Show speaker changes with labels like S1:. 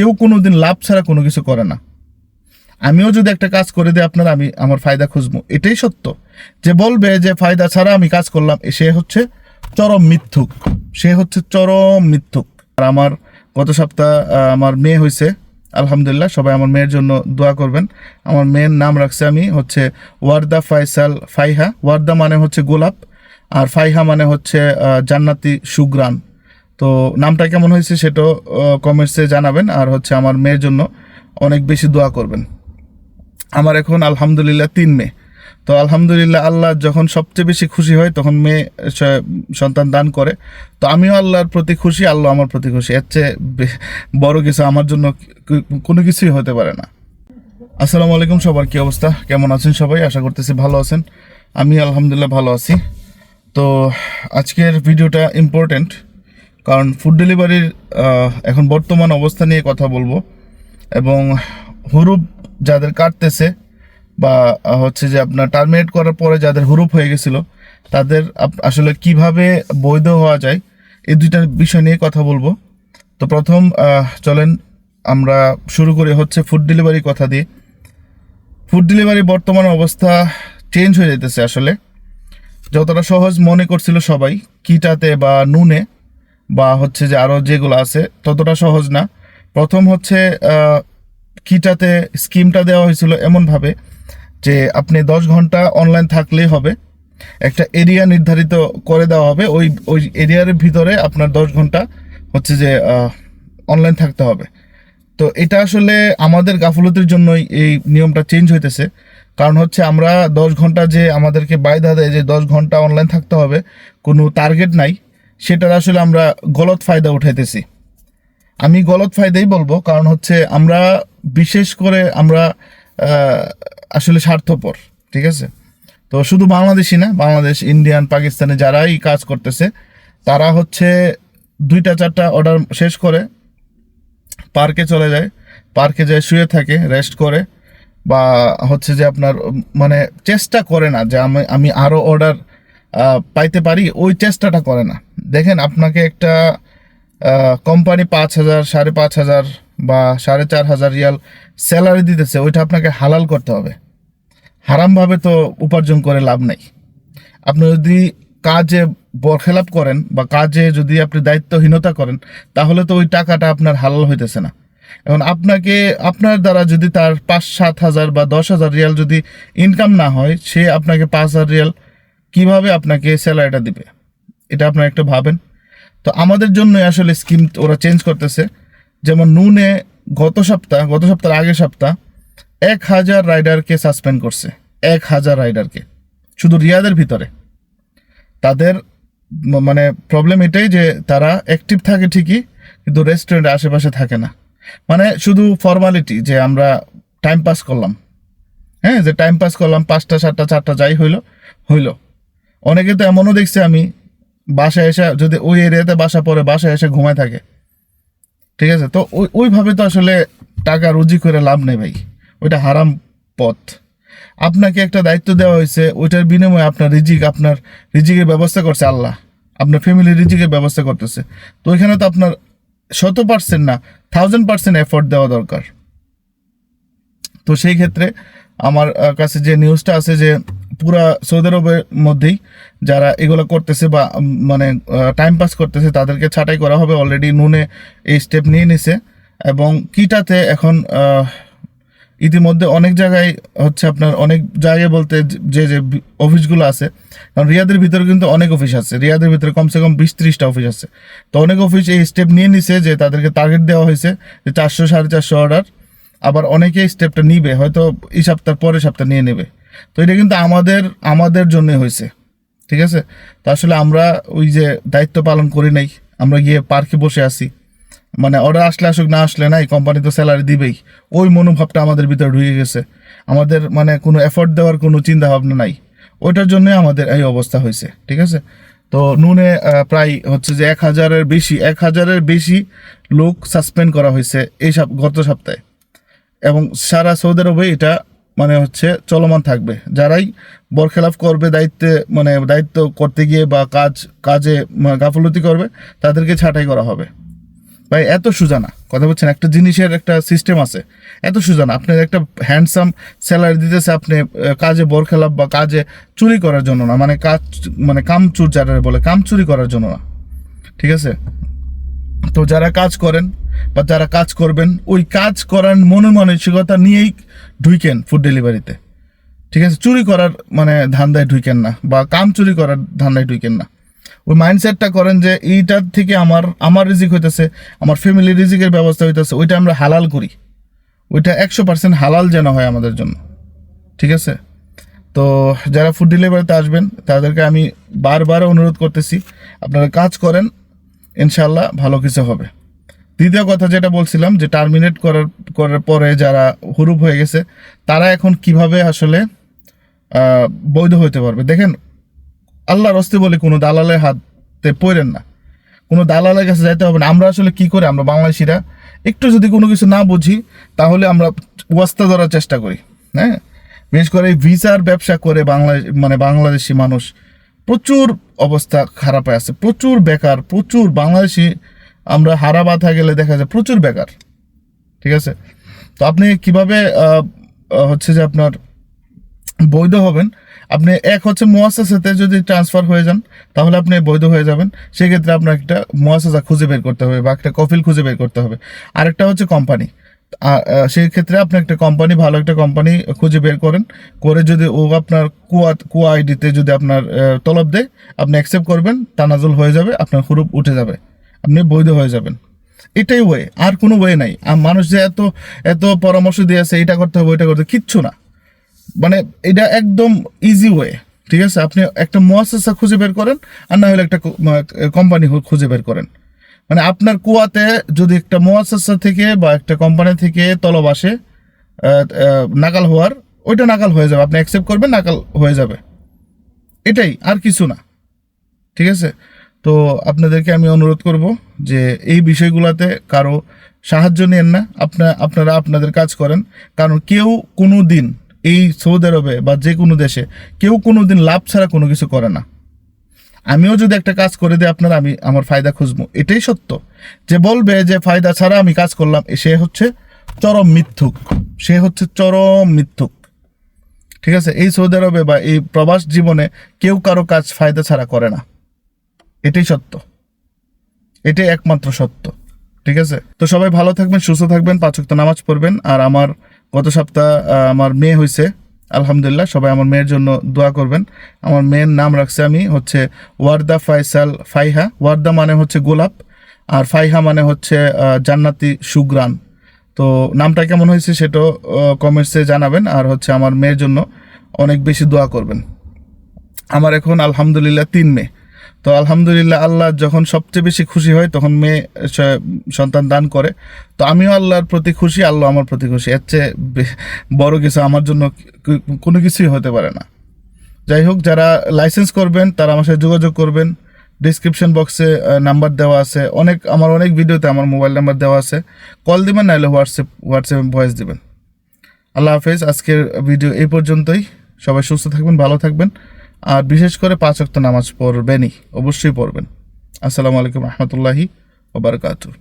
S1: কেউ কোনো দিন লাভ ছাড়া কোনো কিছু করে না। আমিও যদি একটা কাজ করে দিই, আপনার আমি, আমার ফায়দা খুঁজবো। এটাই সত্য। যে বলবে যে ফায়দা ছাড়া আমি কাজ করলাম, সে হচ্ছে চরম মিথ্যুক। সে হচ্ছে চরম মিথ্যুক। আর আমার গত সপ্তাহ আমার মেয়ে হয়েছে আলহামদুলিল্লাহ, সবাই আমার মেয়ের জন্য দোয়া করবেন। আমার মেয়ের নাম রাখছে আমি, হচ্ছে ওয়ার্দা ফাইসাল ফাইহা। ওয়ার্দা মানে হচ্ছে গোলাপ, আর ফাইহা মানে হচ্ছে জান্নাতি সুগ্রান তো নামটা কেমন হয়েছে সেটাও কমেন্টসে জানাবেন। আর হচ্ছে আমার মেয়ের জন্য অনেক বেশি দোয়া করবেন। আমার এখন আলহামদুলিল্লাহ তিন মেয়ে। তো আলহামদুলিল্লাহ আল্লাহ যখন সবচেয়ে বেশি খুশি হয়, তখন মেয়ে সন্তান দান করে। তো আমিও আল্লাহর প্রতি খুশি, আল্লাহ আমার প্রতি খুশি। এর চেয়ে বড় কিছু আমার জন্য কোনো কিছুই হতে পারে না। আসসালামু আলাইকুম সবার, কি অবস্থা? কেমন আছেন সবাই? আশা করতেছি ভালো আছেন। আমি আলহামদুলিল্লাহ ভালো আছি। তো আজকের ভিডিওটা ইম্পর্ট্যান্ট কারণ ফুড ডেলিভারির এখন বর্তমান অবস্থা নিয়ে কথা বলব। এবং হুরুপ যাদের কাটতেছে বা হচ্ছে যে আপনার টার্মিনেট করার পরে যাদের হুরুপ হয়ে গেছিল, তাদের আসলে কীভাবে বৈধ হওয়া যায়, এই দুইটা বিষয় নিয়ে কথা বলব। তো প্রথম চলেন আমরা শুরু করি হচ্ছে ফুড ডেলিভারি কথা দিয়ে। ফুড ডেলিভারি বর্তমান অবস্থা চেঞ্জ হয়ে যেতেছে আসলে। যতটা সহজ মনে করছিল সবাই, কিটাতে বা নুনে। বা হচ্ছে যে আরও যেগুলো আছে, ততটা সহজ না। প্রথম হচ্ছে কিটাতে স্কিমটা দেওয়া হয়েছিল এমনভাবে যে আপনি দশ ঘণ্টা অনলাইন থাকলেই হবে। একটা এরিয়া নির্ধারিত করে দেওয়া হবে। ওই ওই এরিয়ার ভিতরে আপনার দশ ঘণ্টা হচ্ছে যে অনলাইন থাকতে হবে। তো এটা আসলে আমাদের গাফলতির জন্যই এই নিয়মটা চেঞ্জ হইতেছে। কারণ হচ্ছে আমরা দশ ঘণ্টা যে আমাদেরকে বায়দা দেয় যে দশ ঘণ্টা অনলাইন থাকতে হবে, কোনো টার্গেট নাই। সেটার আসলে আমরা গলত ফায়দা উঠাইতেছি। আমি গলত ফায়দাই বলব, কারণ হচ্ছে আমরা বিশেষ করে আমরা আসলে স্বার্থপর, ঠিক আছে? তো শুধু বাংলাদেশি না, বাংলাদেশ, ইন্ডিয়ান, পাকিস্তানে যারাই কাজ করতেছে, তারা হচ্ছে দুইটা, চারটা অর্ডার শেষ করে, পার্কে চলে যায়, পার্কে যায়, শুয়ে থাকে রেস্ট করে, বা হচ্ছে যে আপনার মানে চেষ্টা করে না যে আমি আমি আরও অর্ডার পাইতে পারি, ওই চেষ্টাটা করে না। দেখেন, আপনাকে একটা কোম্পানি পাঁচ হাজার, সাড়ে পাঁচ হাজার বা সাড়ে চার হাজার রিয়াল স্যালারি দিতেছে, ওইটা আপনাকে হালাল করতে হবে। হারামভাবে তো উপার্জন করে লাভ নেই। আপনি যদি কাজে বরখেলাপ করেন বা কাজে যদি আপনি দায়িত্বহীনতা করেন, তাহলে তো ওই টাকাটা আপনার হালাল হইতেছে না। এখন আপনাকে, আপনার দ্বারা যদি তার পাঁচ সাত হাজার বা দশ হাজার রিয়াল যদি ইনকাম না হয়, সে আপনাকে পাঁচ হাজার রিয়াল কীভাবে আপনাকে স্যালারিটা দিবে? এটা আপনার একটা ভাবেন। তো আমাদের জন্য আসলে স্কিম ওরা চেঞ্জ করতেছে। যেমন নুনে গত সপ্তাহ, গত সপ্তাহের আগের সপ্তাহ এক হাজার রাইডারকে সাসপেন্ড করছে। এক হাজার রাইডারকে শুধু রিয়াদের ভিতরে। তাদের মানে প্রবলেম এটাই যে তারা অ্যাক্টিভ থাকে ঠিকই, কিন্তু রেস্টুরেন্টের আশেপাশে থাকে না। মানে শুধু ফর্মালিটি যে আমরা টাইম পাস করলাম। হ্যাঁ যে টাইম পাস করলাম, পাঁচটা, সাতটা, চারটা যাই হইল হইল। অনেকে তো এমনও দেখছি আমি, বাসায় এসে যদি ওই এরিয়াতে বাসা পরে বাসায় এসে ঘুমায় থাকে। ঠিক আছে? তো ওই, ওইভাবে তো আসলে টাকা রুজি করে লাভ নেই ভাই। ওইটা হারাম পথ। আপনাকে একটা দায়িত্ব দেওয়া হয়েছে, ওইটার বিনিময়ে আপনার রিজিক, আপনার রিজিকের ব্যবস্থা করছে আল্লাহ। আপনার ফ্যামিলির রিজিকের ব্যবস্থা করতেছে। তো ওইখানে তো আপনার শত পার্সেন্ট না থাউজেন্ড পার্সেন্ট এফোর্ট দেওয়া দরকার। তো সেই ক্ষেত্রে আমার কাছে যে নিউজটা আছে যে পুরা সৌদি আরবের মধ্যেই যারা এগুলো করতেছে বা মানে টাইম পাস করতেছে, তাদেরকে ছাঁটাই করা হবে। অলরেডি নুনে এই স্টেপ নিয়ে নিছে। এবং কিটাতে এখন ইতিমধ্যে অনেক জায়গায় হচ্ছে আপনার, অনেক জায়গায় বলতে যে যে অফিসগুলো আছে, কারণ রিয়াদের ভিতরে কিন্তু অনেক অফিস আছে। রিয়াদের ভিতরে কমসে কম বিশ ত্রিশটা অফিস আছে। তো অনেক অফিস এই স্টেপ নিয়ে নিছে যে, তাদেরকে টার্গেট দেওয়া হয়েছে যে চারশো, সাড়ে চারশো অর্ডার আবার অনেকেই স্টেপটা নিবে, হয়তো এই সপ্তাহ পরের সপ্তাহ নিয়ে নেবে। তো এটা কিন্তু আমাদের আমাদের জন্যই হয়েছে, ঠিক আছে? তো আসলে আমরা ওই যে দায়িত্ব পালন করি নাই, আমরা গিয়ে পার্কে বসে আছি। মানে অর্ডার আসলে আসুক, না আসলে নাই কোম্পানি তো স্যালারি দিবেই। ওই মনোভাবটা আমাদের ভিতরে ঢুকে গেছে। আমাদের মানে কোনো এফোর্ট দেওয়ার কোনো চিন্তা ভাবনা নাই। ওইটার জন্যই আমাদের এই অবস্থা হয়েছে, ঠিক আছে? তো নুনে প্রায় হচ্ছে যে এক হাজারের বেশি, এক হাজারের বেশি লোক সাসপেন্ড করা হয়েছে এই গত সপ্তাহে। এবং সারা সৌদি আরবে এটা মানে হচ্ছে চলমান থাকবে। যারাই বরখেলাপ করবে, দায়িত্বে মানে দায়িত্ব করতে গিয়ে বা কাজ, কাজে গাফলতি করবে, তাদেরকে ছাঁটাই করা হবে। ভাই, এত সুজানা। কথা বলছেন, একটা জিনিসের একটা সিস্টেম আছে। এত সোজা না আপনার একটা হ্যান্ডসাম স্যালারি দিতেছে আপনি কাজে বর খেলাপ বা কাজে চুরি করার জন্য না। মানে কাজ মানে কাম চুর যারা বলে কাম চুরি করার জন্য না। ঠিক আছে? তো যারা কাজ করেন বা যারা কাজ করবেন, ওই কাজ করার মনে মানসিকতা নিয়েই ঢুইকেন ফুড ডেলিভারিতে ঠিক আছে? চুরি করার মানে ধান্দায় ঢুইকেন না বা কাম চুরি করার ধান্দায় ঢুইকেন না। ওই মাইন্ডসেটটা করেন যে এইটার থেকে আমার আমার রিজিক হইতেছে, আমার ফ্যামিলি রিজিকের ব্যবস্থা হইতেছে, ওইটা আমরা হালাল করি। ওইটা একশো পার্সেন্ট হালাল যেন হয় আমাদের জন্য। ঠিক আছে? তো যারা ফুড ডেলিভারিতে আসবেন, তাদেরকে আমি বারবার অনুরোধ করতেছি, আপনারা কাজ করেন ইনশাল্লাহ ভালো কিছু হবে। দ্বিতীয় কথা যেটা বলছিলাম যে টার্মিনেট করার করার পরে যারা হুরুপ হয়ে গেছে, তারা এখন কীভাবে আসলে বৈধ হইতে পারবে? দেখেন, আল্লাহর অস্তি বলে কোনো দালালের হাতে পড়েন না। কোনো দালালের কাছে যাইতে হবে না। আমরা আসলে কি করে? আমরা বাংলাদেশিরা একটু যদি কোনো কিছু না বুঝি, তাহলে আমরা ওয়াস্তা ধরার চেষ্টা করি। হ্যাঁ? বিশেষ করে ভিসার ব্যবসা করে বাংলাদেশ মানে বাংলাদেশি মানুষ প্রচুর অবস্থা খারাপ হয়ে আছে। প্রচুর বেকার, প্রচুর বাংলাদেশি, আমরা হারা বাধা গেলে দেখা যায় প্রচুর বেকার। ঠিক আছে? তো আপনি কীভাবে হচ্ছে যে আপনার বৈধ হবেন? আপনি এক হচ্ছে মোয়াসাসাতে যদি ট্রান্সফার হয়ে যান, তাহলে আপনি বৈধ হয়ে যাবেন। সেক্ষেত্রে আপনার একটা মোয়াসাসা খুঁজে বের করতে হবে বা একটা কফিল খুঁজে বের করতে হবে। আরেকটা হচ্ছে কোম্পানি সেই ক্ষেত্রে আপনি একটা কোম্পানি ভালো একটা কোম্পানি খুঁজে বের করেন। করে যদি ও আপনার কুয়া কুয়া আইডিতে যদি আপনার তলব দেয়, আপনি অ্যাকসেপ্ট করবেন তানাজুল হয়ে যাবে, আপনার হুরুপ উঠে যাবে, আপনি বৈধ হয়ে যাবেন। এটাই ওয়ে আর কোনো ওয়ে নাই। আর মানুষ যে এত এত পরামর্শ দিয়েছে এটা করতে হবে, ওইটা করতে কিচ্ছু না। মানে এটা একদম ইজি ওয়ে ঠিক আছে? আপনি একটা মোয়াসা খুঁজে বের করেন, আর না হলে একটা কোম্পানি খুঁজে বের করেন। মানে আপনার কুয়াতে যদি একটা মোয়াসা থেকে বা একটা কোম্পানি থেকে তলব আসে নাকাল হওয়ার, ওইটা নাকাল হয়ে যাবে। আপনি অ্যাকসেপ্ট করবেন নাকাল হয়ে যাবে। এটাই, আর কিছু না। ঠিক আছে? তো আপনাদেরকে আমি অনুরোধ করব যে এই বিষয়গুলোতে কারও সাহায্য নেন না। আপনার আপনারা আপনাদের কাজ করেন। কারণ কেউ কোনো দিন এই সৌদি আরবে বা যে কোনো দেশে, কেউ কোনো দিন লাভ ছাড়া কোনো কিছু করে না। আমিও যদি একটা কাজ করে দিই, আপনার আমি আমার ফায়দা খুঁজবো। এটাই সত্য। যে বলবে যে ফায়দা ছাড়া আমি কাজ করলাম, সে হচ্ছে চরম মিথ্যুক। সে হচ্ছে চরম মিথ্যুক। ঠিক আছে? এই সৌদি আরবে বা এই প্রবাস জীবনে কেউ কারও কাজ ফায়দা ছাড়া করে না। এটাই সত্য। এটাই একমাত্র সত্য। ঠিক আছে? তো সবাই ভালো থাকবেন, সুস্থ থাকবেন পাঁচক্ত নামাজ পড়বেন। আর আমার গত সপ্তাহ আমার মেয়ে হয়েছে আলহামদুলিল্লাহ, সবাই আমার মেয়ের জন্য দোয়া করবেন। আমার মেয়ের নাম রাখছি আমি হচ্ছে ওয়ার্দা ফাইসাল ফাইহা। ওয়ার্দা মানে হচ্ছে গোলাপ, আর ফাইহা মানে হচ্ছে জান্নাতি সুগ্রান তো নামটা কেমন হয়েছে সেটাও কমেন্টসে জানাবেন, আর হচ্ছে আমার মেয়ের জন্য অনেক বেশি দোয়া করবেন। আমার এখন আলহামদুলিল্লাহ তিন মেয়ে। তো আলহামদুলিল্লাহ আল্লাহ যখন সবচেয়ে বেশি খুশি হয়, তখন মেয়ে সন্তান দান করে। তো আমিও আল্লাহর প্রতি খুশি, আল্লাহ আমার প্রতি খুশি। এর চেয়ে বড় কিছু আমার জন্য কোনো কিছুই হতে পারে না। যাই হোক, যারা লাইসেন্স করবেন, তারা আমার সাথে যোগাযোগ করবেন। ডিসক্রিপশন বক্সে নাম্বার দেওয়া আছে। অনেক, আমার অনেক ভিডিওতে আমার মোবাইল নাম্বার দেওয়া আছে। কল দিবেন নাহলে হোয়াটসঅ্যাপ, হোয়াটসঅ্যাপে ভয়েস দিবেন। আল্লাহ হাফেজ, আজকের ভিডিও এই পর্যন্তই। সবাই সুস্থ থাকবেন, ভালো থাকবেন। আর বিশেষ করে পাঁচ ওয়াক্ত নামাজ পড়বেনই অবশ্যই পড়বেন। আসসালামু আলাইকুম রহমতুল্লাহি ওবরকাতুহ